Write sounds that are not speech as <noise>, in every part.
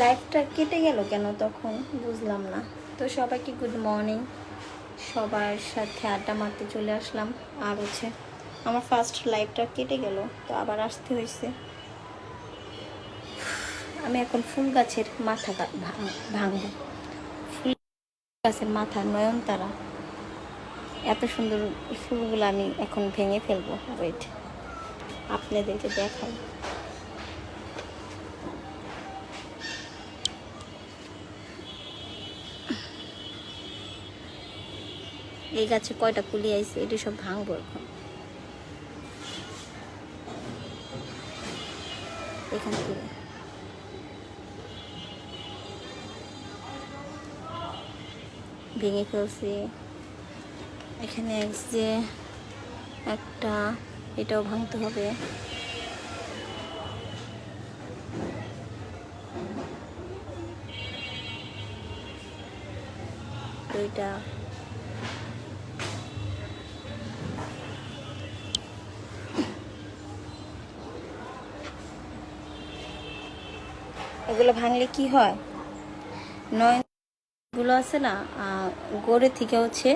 লাইফটা কেটে গেল কেন তখন বুঝলাম না। তো সবাইকে গুড মর্নিং সবার সাথে আড্ডা মারতে চলে আসলাম। আর হচ্ছে আমার ফার্স্ট লাইফটা কেটে গেল, তো আবার আসতে হয়েছে আমি এখন ফুল গাছের মাথা ভাঙবো। ফুল গাছের মাথা নয়নতারা। এত সুন্দর ফুলগুলো আমি এখন ভেঙে ফেলব। ওয়েট আপনাদেরকে দেখাই। এই গাছে কয়টা কুলি আইছে, এটি সব ভাঙবো এখন। এখান থেকে। ভেঙে ফেলছি। এখানে যে একটা, এটাও ভাঙতে হবে। দুইটা। এগুলো ভাঙলে কি হয়? নয়গুলো আছে না গোড়ে থেকে হচ্ছে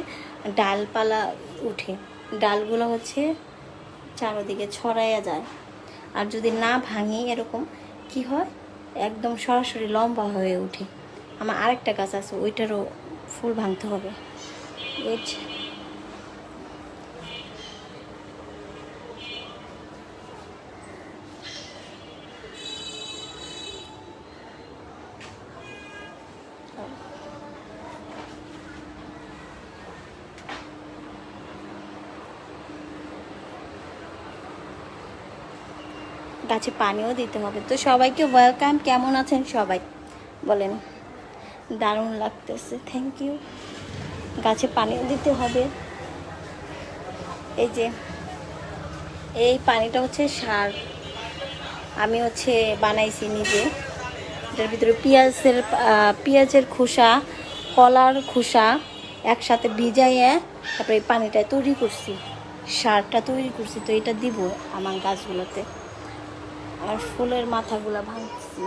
ডালপালা উঠে। ডালগুলো হচ্ছে চারোদিকে ছড়াইয়া যায়। আর যদি না ভাঙি এরকম, কি হয়? একদম সরাসরি লম্বা হয়ে ওঠে। আমার আরেকটা গাছ আছে, ওইটারও ফুল ভাঙতে হবে। ওই গাছে পানিও দিতে হবে। তো সবাইকে ওয়েলকাম কেমন আছেন সবাই? বলেন, দারুণ লাগতেছে থ্যাংক ইউ গাছে পানিও দিতে হবে। এই যে, এই পানিটা হচ্ছে সার। আমি হচ্ছে বানাইছি নিজে। এটার ভিতরে পেঁয়াজের পেঁয়াজের খোসা, কলার খোসা একসাথে ভিজাইয়ে তারপরে এই পানিটা তৈরি করছি। সারটা তৈরি করছি, তো এটা দিব আমার গাছগুলোতে। আর ফুলের মাথাগুলা ভাঙছি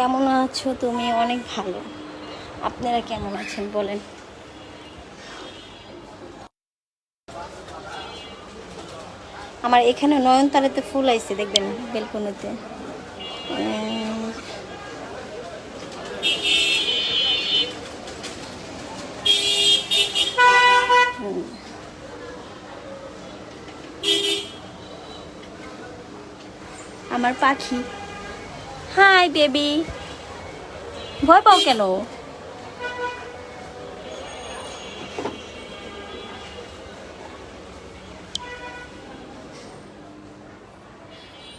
কেমন আছো? তুমি অনেক ভালো। আপনারা কেমন আছেন বলেন। আমার এখানে নয়নতারাতে ফুল আইছে, দেখবেন, বেলকনিতে। আমার পাখি। Hi, baby. ভয় পাও কেন?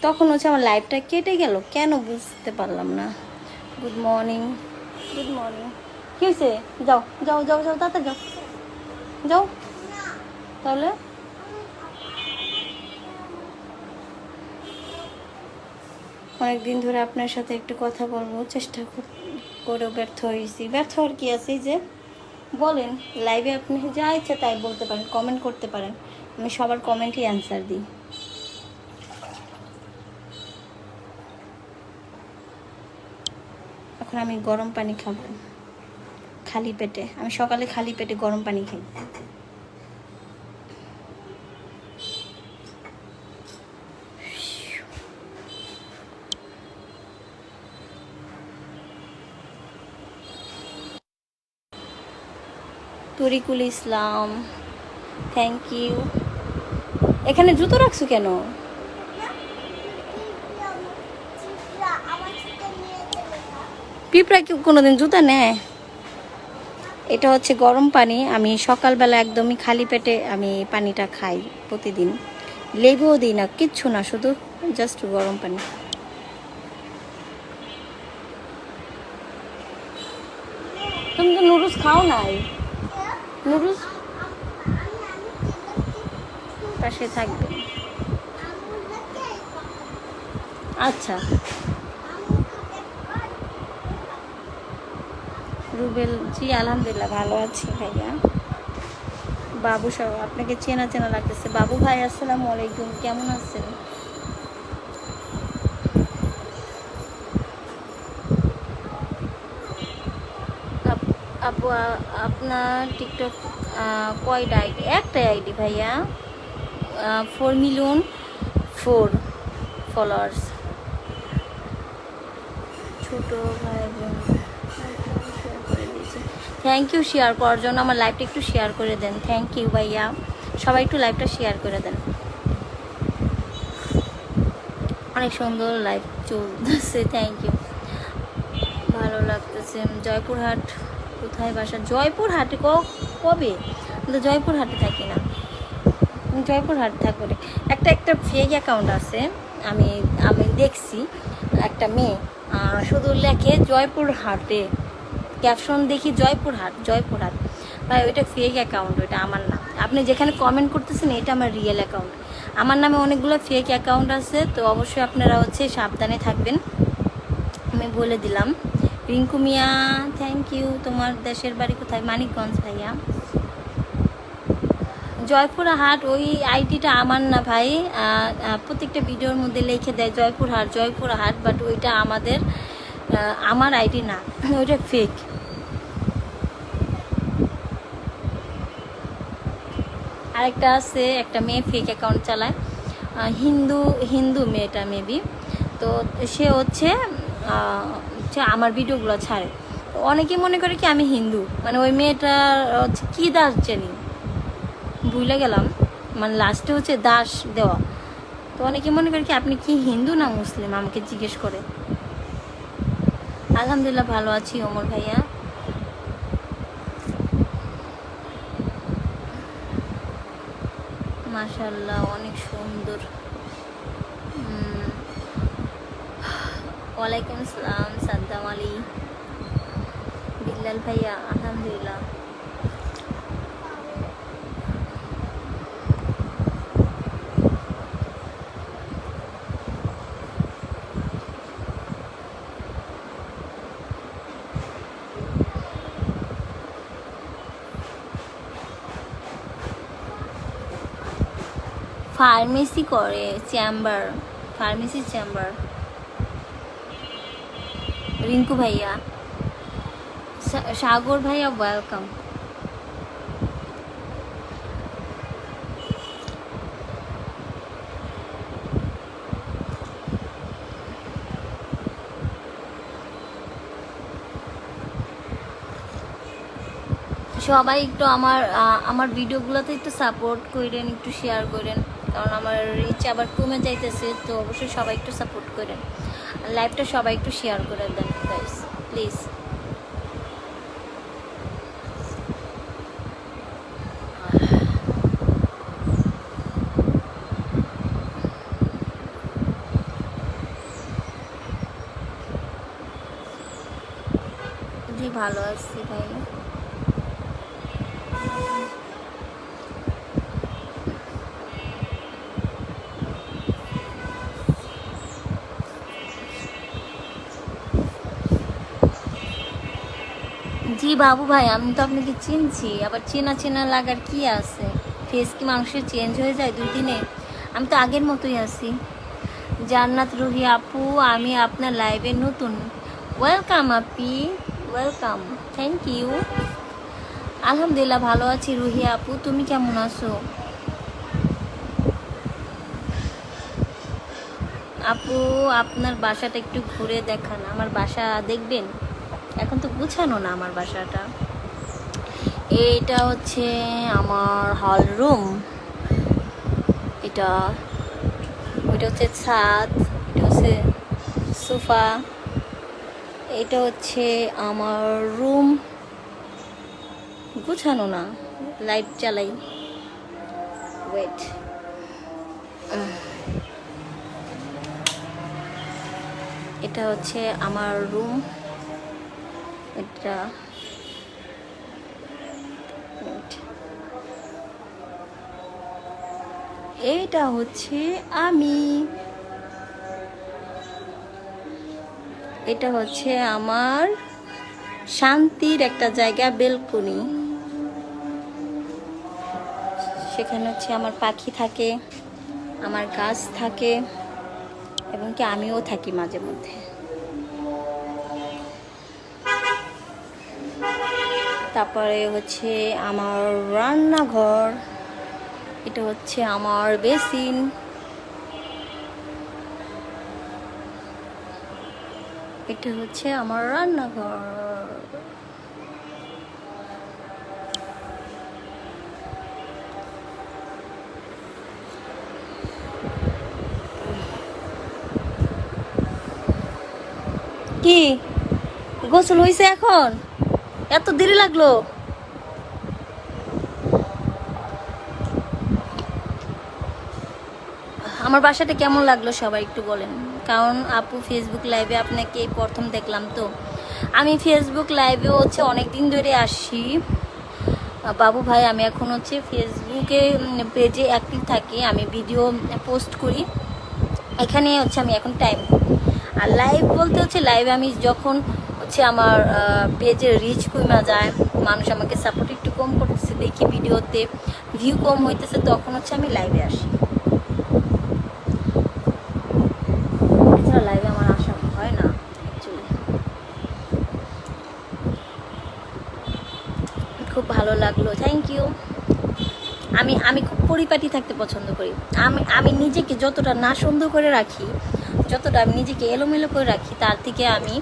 তখন হচ্ছে আমার লাইফটা কেটে গেল, কেন বুঝতে পারলাম না। গুড মর্নিং গুড মর্নিং কি হয়েছে যাও যাও যাও যাও, তাড়াতাড়ি যাও। যাও। তাহলে? অনেক দিন ধরে আপনার সাথে একটু কথা বলব, চেষ্টা কর- করেও ব্যর্থ হয়েছি। ব্যর্থ হওয়ার কি আছে যে? বলেন লাইভে আপনি যা ইচ্ছা তাই বলতে পারেন কমেন্ট করতে পারেন। আমি সবার কমেন্টই অ্যান্সার দিই। এখন আমি গরম পানি খাব। খালি পেটে, আমি সকালে খালি পেটে গরম পানি খাই। তরিকুল ইসলাম থ্যাংক ইউ এখানে জুতো রাখছো কেন? পিঁপড়া কি কোনোদিন জুতা নেয়? এটা হচ্ছে গরম পানি। আমি সকালবেলা একদমই খালি পেটে আমি পানিটা খাই প্রতিদিন। লেবুও দিই না, কিচ্ছু না, শুধু জাস্ট গরম পানি। তুমি তো নুডলস খাও নাই? নুডলস? পাশে থাকবে। আচ্ছা। রুবেল জি, আলহামদুলিল্লাহ ভালো আছি ভাইয়া। বাবু সব আপনাকে চেনা চেনা লাগতেছে। বাবু ভাই, আসসালামু আলাইকুম। কেমন আছেন? আপ- আপু আপনার টিকটক কয়টা আইডি একটাই আইডি ভাইয়া। ফোর মিলিয়ন ফোর ফলোয়ার্স ছোট ভাই বোন। থ্যাংক ইউ শেয়ার করার জন্য আমার লাইভটা একটু শেয়ার করে দেন। থ্যাংক ইউ ভাইয়া। সবাই একটু লাইভটা শেয়ার করে দেন। অনেক সুন্দর লাইভ চলতেছে। থ্যাংক ইউ ভালো লাগতেছে। জয়পুরহাট। কোথায় বাসা? জয়পুরহাটে ক- কবে? আমি তো জয়পুরহাটে থাকি না। আমি জয়পুরহাট থাকব। একটা একটা ফেক অ্যাকাউন্ট আছে। আমি আমি দেখছি একটা মেয়ে শুধু লেখে জয়পুরহাটে। ক্যাপশন দেখি জয়পুর জয়পুরহাট জয়পুরহাট। ভাই, ওইটা ফেক অ্যাকাউন্ট ওইটা আমার না। আপনি যেখানে কমেন্ট করতেছেন, এটা আমার রিয়েল অ্যাকাউন্ট আমার নামে অনেকগুলো ফেক অ্যাকাউন্ট আছে, তো অবশ্যই আপনারা হচ্ছে সাবধানে থাকবেন। আমি বলে দিলাম। রিঙ্কু মিয়া থ্যাংক ইউ তোমার দেশের বাড়ি কোথায়? মানিকগঞ্জ, ভাইয়া। জয়পুরা হাট ওই আইডিটা আমার না ভাই। প্রত্যেকটা ভিডিওর মধ্যে লিখে দেয় জয়পুর হাট জয়পুরা হাট বাট ওইটা আমাদের আমার আইডি না। ওইটা ফেক আরেকটা আছে, একটা মেয়ে ফেক অ্যাকাউন্ট চালায়। হিন্দু হিন্দু মেয়েটা মেবি তো সে হচ্ছে আমার ভিডিওগুলো ছাড়ে। অনেকে মনে করে কি আমি হিন্দু? মানে ওই মেয়েটা হচ্ছে কী দাস জানি? ভুলে গেলাম। মানে লাস্টে হচ্ছে দাস দেওয়া। তো অনেকে মনে করে কি আপনি কি হিন্দু না মুসলিম? আমাকে জিজ্ঞেস করে। আলহামদুলিল্লাহ ভালো আছি অমর ভাইয়া। মাশাল্লাহ অনেক সুন্দর। ওয়ালাইকুম আসসালাম সাদ্দাম আলী। বিল্লাল ভাইয়া আলহামদুলিল্লাহ। ফার্মেসি করে চেম্বার ফার্মেসি চেম্বার। রিঙ্কু ভাইয়া। সাগর ভাইয়া ওয়েলকাম সবাই একটু আমার আমার ভিডিওগুলোতে একটু সাপোর্ট করেন একটু শেয়ার করেন কারণ আমার রিচ আবার কমে যাইতেছে, তো অবশ্যই সবাই একটু সাপোর্ট করেন লাইভটা সবাই একটু শেয়ার করে দেন। প্লিজ <sighs> ভালো আছি ভাই। জি বাবু ভাই, আমি তো আপনাকে চিনছি, আবার চেনা চেনা লাগার কি আছে? ফেস কি মানুষের চেঞ্জ হয়ে যায় দুই দিনে? আমি তো আগের মতোই আছি। জান্নাত রুহি আপু, আমি আপনার লাইভে নতুন। Welcome Api welcome thank you আলহামদুলিল্লাহ ভালো আছি রুহি আপু, তুমি কেমন আছো? আপু, আপনার বাসাটা একটু ঘুরে দেখান, আমার বাসা দেখবেন? এখন তো গুছানো না আমার বাসাটা। এইটা হচ্ছে আমার হল রুম এটা, ওইটা হচ্ছে ছাদ, এটা হচ্ছে সোফা, এটা হচ্ছে আমার রুম গুছানো না লাইট জ্বালাই। ওয়েট এটা হচ্ছে আমার রুম এটা. এইটা হচ্ছে আমি। এটা হচ্ছে আমার শান্তির একটা জায়গা, বেলকনি। সেখানে হচ্ছে আমার পাখি থাকে, আমার গাছ থাকে, এবং কি আমিও থাকি মাঝে মধ্যে। তারপরে হচ্ছে আমার রান্নাঘর, এটা হচ্ছে আমার বেসিন। এটা হচ্ছে আমার রান্নাঘর। কি? গোসল হয়েছে এখন? এত দেরি লাগল। আমার বাসাটা কেমন লাগল সবাই একটু বলেন। কারণ আপু ফেসবুক লাইভে আপনাকে প্রথম দেখলাম তো। আমি ফেসবুক লাইভে হচ্ছে অনেক দিন ধরে আসি। বাবু ভাই, আমি এখন হচ্ছে ফেসবুকে পেজে অ্যাক্টিভ থাকি। আমি ভিডিও পোস্ট করি। এখানে হচ্ছে আমি এখন টাইম আর লাইভ বলতে হচ্ছে লাইভে আমি যখন হচ্ছে আমার পেজে রিচ কমা যায়, মানুষ আমাকে সাপোর্ট একটু কম করতেছে, দেখি ভিডিওতে ভিউ কম হইতেছে, তখন হচ্ছে আমি লাইভে আসি। লাইভে আমার আসা হয় না খুব ভালো লাগল থ্যাংক ইউ আমি আমি খুব পরিপাটি থাকতে পছন্দ করি। আমি আমি নিজেকে যতটা না সুন্দর করে রাখি, যতটা আমি নিজেকে এলোমেলো করে রাখি, তার থেকে আমি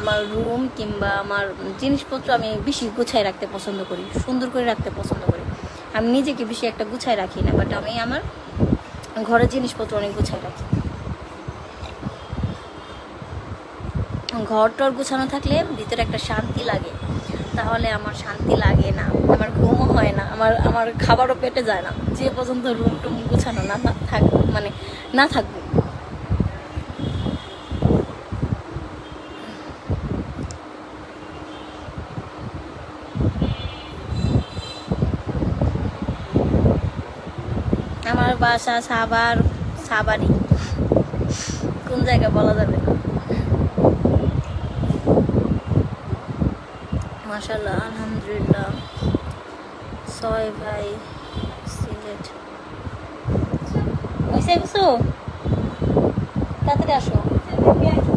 আমার রুম কিংবা আমার জিনিসপত্র আমি বেশি গুছায় রাখতে পছন্দ করি, সুন্দর করে রাখতে পছন্দ করি। আমি নিজেকে বেশি একটা গুছায় রাখি না বাট আমি আমার ঘরের জিনিসপত্র অনেক গুছায় রাখি। ঘর টর গুছানো থাকলে ভিতরে একটা শান্তি লাগে, তাহলে আমার শান্তি লাগে না, আমার ঘুমও হয় না, আমার আমার খাবারও পেটে যায় না, যে পর্যন্ত রুম টুম গুছানো না না থাক মানে না থাকবে আমার বাসা সাবার সাবারি কোন জায়গায় বলা যাবে না। মাশাল্লাহ আলহামদুলিল্লাহ। ছয় ভাই, সিলেট। হয়েছে কিছু? তাড়াতাড়ি আসো।